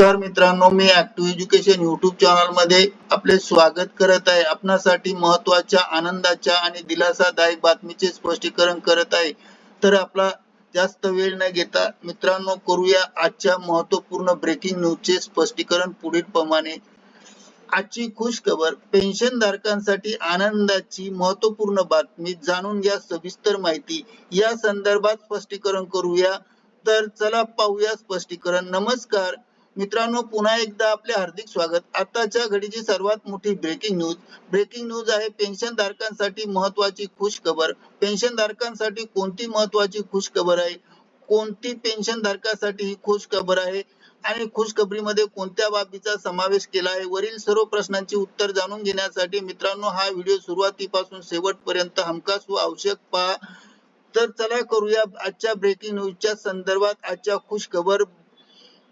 तर मित्रांनो मी ऍक्टिव्ह एज्युकेशन युट्यूब चॅनलमध्ये आपले स्वागत करत आहे. आपणासाठी महत्त्वाच्या आनंदाच्या आणि दिलासादायक बातमीचे स्पष्टीकरण करत आहे. तर आपला जास्त वेळ न घेता मित्रांनो करूया आजच्या महत्त्वपूर्ण ब्रेकिंग न्यूजचे स्पष्टीकरण पुढील प्रमाणे आजची खुश खबर पेन्शन धारकांसाठी आनंदाची महत्त्वपूर्ण बातमी जाणून घ्या. सविस्तर माहिती या संदर्भात स्पष्टीकरण करूया. तर चला पाहूया स्पष्टीकरण. नमस्कार मित्रांनो पुन्हा एकदा आपले हार्दिक स्वागत. आताच्या घडीची सर्वात मोठी ब्रेकिंग न्यूज ब्रेकिंग न्यूज आहे पेन्शन धारकांसाठी महत्वाची खुश खबर पेन्शन धारकांसाठी कोणती महत्वाची खुश खबर आहे? कोणती पेन्शन धारकासाठी ही खुश खबर आहे? आणि खुश खबरीमध्ये कोणत्या बाबीचा समावेश केला आहे? वरील सर्व प्रश्नांची उत्तर जाणून घेण्यासाठी मित्रांनो हा व्हिडिओ सुरुवातीपासून शेवटपर्यंत हमखास व आवश्यक पहा. तर चला करूया आजच्या ब्रेकिंग न्यूजच्या संदर्भात आजच्या खुश खबर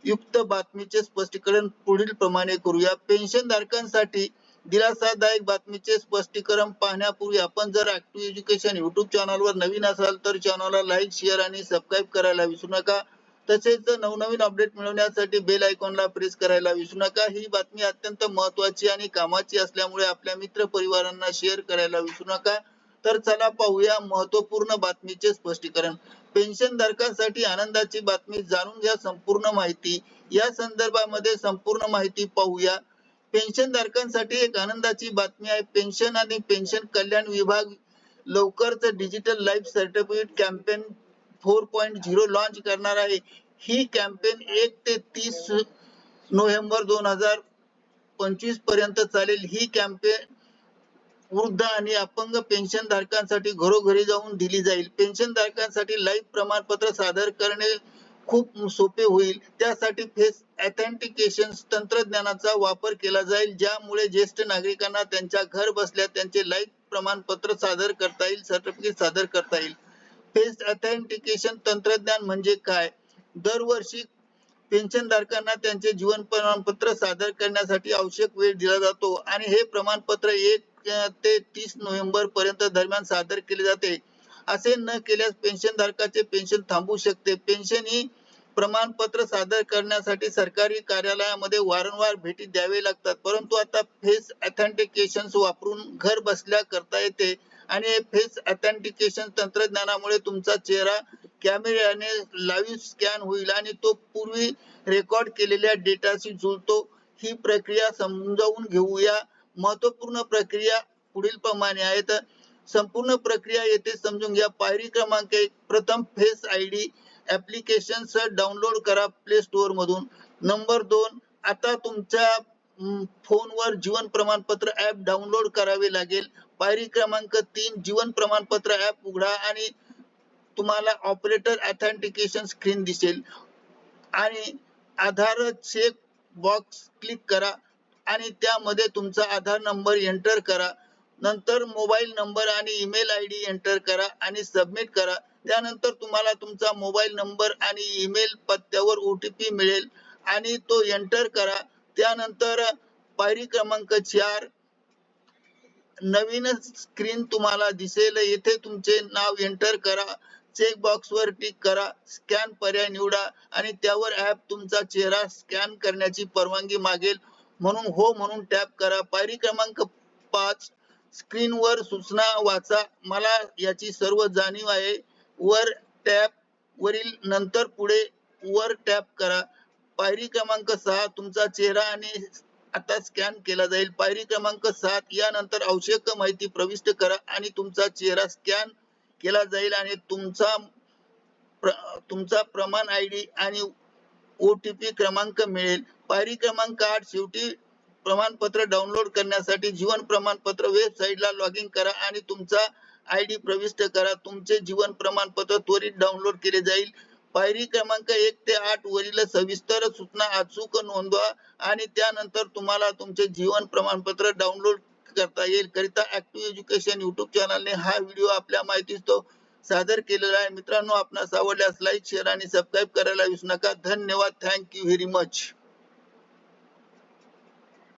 युक्त बातमीचे स्पष्टीकरण पुढील प्रमाणे करूया. पेन्शन धारकांसाठी दिलासादायक बातमीचे स्पष्टीकरण पाहण्यापूर्वी आपण जर ऍक्टिव्ह एज्युकेशन युट्यूब चॅनलवर नवीन असाल तर चॅनलला लाईक शेअर आणि सबस्क्राईब करायला विसरू नका. तसेच नवनवीन अपडेट मिळवण्यासाठी बेल आयकॉनला प्रेस करायला विसरू नका. ही बातमी अत्यंत महत्वाची आणि कामाची असल्यामुळे आपल्या मित्र परिवारांना शेअर करायला विसरू नका. तर चला पाहूया महत्त्वपूर्ण बातमीचे स्पष्टीकरण. पेन्शन धारकांसाठी आनंदाची बातमी जाणून घ्या संपूर्ण माहिती. या संदर्भामध्ये संपूर्ण माहिती पाहूया. पेन्शन धारकांसाठी एक आनंदाची बातमी आहे. पेन्शन आणि पेन्शन कल्याण विभाग लवकरच digital life certificate campaign four point zero launch करणार आहे. ही कॅम्पेन एक ते तीस नोव्हेंबर दोन हजार पंचवीसपर्यंत चालेल. ही कॅम्पेन वृद्ध आणि अपंग पेन्शन धारकांसाठी घरोघरी जाऊन दिली जाईल. पेन्शन धारकांसाठी लाईफ प्रमाणपत्र सादर करणे खूप सोपे होईल. त्यासाठी फेस ऑथेंटिकेशन तंत्रज्ञानाचा वापर केला जाईल ज्यामुळे ज्येष्ठ नागरिकांना त्यांच्या घर बसल्या त्यांचे लाईफ प्रमाणपत्र सादर करता येईल सर्टिफिकेट सादर करता येईल. फेस ऑथेंटिकेशन तंत्रज्ञान म्हणजे काय? दरवर्षी पेन्शन धारकांना त्यांचे जीवन प्रमाणपत्र सादर करण्यासाठी आवश्यक वेळ दिला जातो आणि हे प्रमाणपत्र एक ते तीस नोव्हेंबर पर्यंत दरम्यान सादर केले जाते. असे न केल्यास पेन्शन धारकाचे पेन्शन थांबू शकते. पेन्शन ही प्रमाणपत्र सादर करण्यासाठी सरकारी कार्यालयामध्ये वारंवार भेटी द्यावे लागतात. परंतु आता फेस ऑथेंटिकेशन वापरून घर बसल्या करता येते आणि फेस ऑथेंटिकेशन तंत्रज्ञानामुळे तुमचा चेहरा कॅमेऱ्याने लाईव्ह स्कॅन होईल आणि तो पूर्वी रेकॉर्ड केलेल्या डेटाशी जुळतो. ही प्रक्रिया समजावून घेऊया. महत्त्वपूर्ण प्रक्रिया पुढील प्रमाणे आहेत संपूर्ण प्रक्रिया येथे समजून घ्या. पायरी क्रमांक एक प्रथम face I D application download करा प्ले स्टोअर मधून. नंबर दोन आता तुमच्या फोनवर जीवन प्रमाणपत्र ऍप डाउनलोड करावे लागेल. पायरी क्रमांक तीन जीवन प्रमाणपत्र ऍप उघडा आणि तुम्हाला ऑपरेटर ऑथेंटिकेशन स्क्रीन दिसेल. आणि आधार चेक बॉक्स क्लिक करा. आणि त्यामध्ये तुमचा आधार नंबर एंटर करा. नंतर मोबाईल नंबर आणि ईमेल आय डी एंटर करा आणि सबमिट करा. त्यानंतर तुम्हाला तुमचा मोबाईल नंबर आणि ईमेल पत्त्यावर ओ टी पी मिळेल आणि तो एंटर करा. त्यानंतर पायरी क्रमांक चार नवीन स्क्रीन तुम्हाला दिसेल. येथे तुमचे नाव एंटर करा. चेक बॉक्स वर टिक करा. स्कॅन पर्याय निवडा आणि त्यावर ऍप तुमचा चेहरा स्कॅन करण्याची परवानगी मागेल. म्हणून हो म्हणून टॅप करा. पायरी क्रमांक पाच स्क्रीनवर सूचना वाचा. मला याची सर्व जाणीव आहे. वर टॅप वरील नंतर पुढे वर टॅप करा. पायरी क्रमांक सहा तुमचा चेहरा आणि आता स्कॅन केला जाईल. पायरी क्रमांक सात यानंतर आवश्यक माहिती प्रविष्ट करा आणि तुमचा चेहरा स्कॅन केला जाईल आणि तुमचा प्र, तुमचा प्रमाण आय ओटीपी क्रमांक मिळेल. पायरी क्रमांक आठ शेवटी प्रमाणपत्र डाउनलोड करण्यासाठी जीवन प्रमाणपत्र वेबसाईटला लॉग इन करा आणि तुमचा आय डी प्रविष्ट करा. तुमचे जीवन प्रमाणपत्र त्वरित डाउनलोड केले जाईल. पायरी क्रमांक एक ते आठ वरील सविस्तर सूचना अचूक नोंदवा आणि त्यानंतर तुम्हाला तुमचे जीवन प्रमाणपत्र डाउनलोड करता येईल. करिता ऍक्टिव्ह एज्युकेशन युट्यूब चॅनलने हा व्हिडिओ आपल्या माहिती सादर केलेला आहे. मित्रांनो आपणास आवडल्यास लाईक शेअर आणि सबस्क्राईब करायला विसरू नका. धन्यवाद. Thank you very much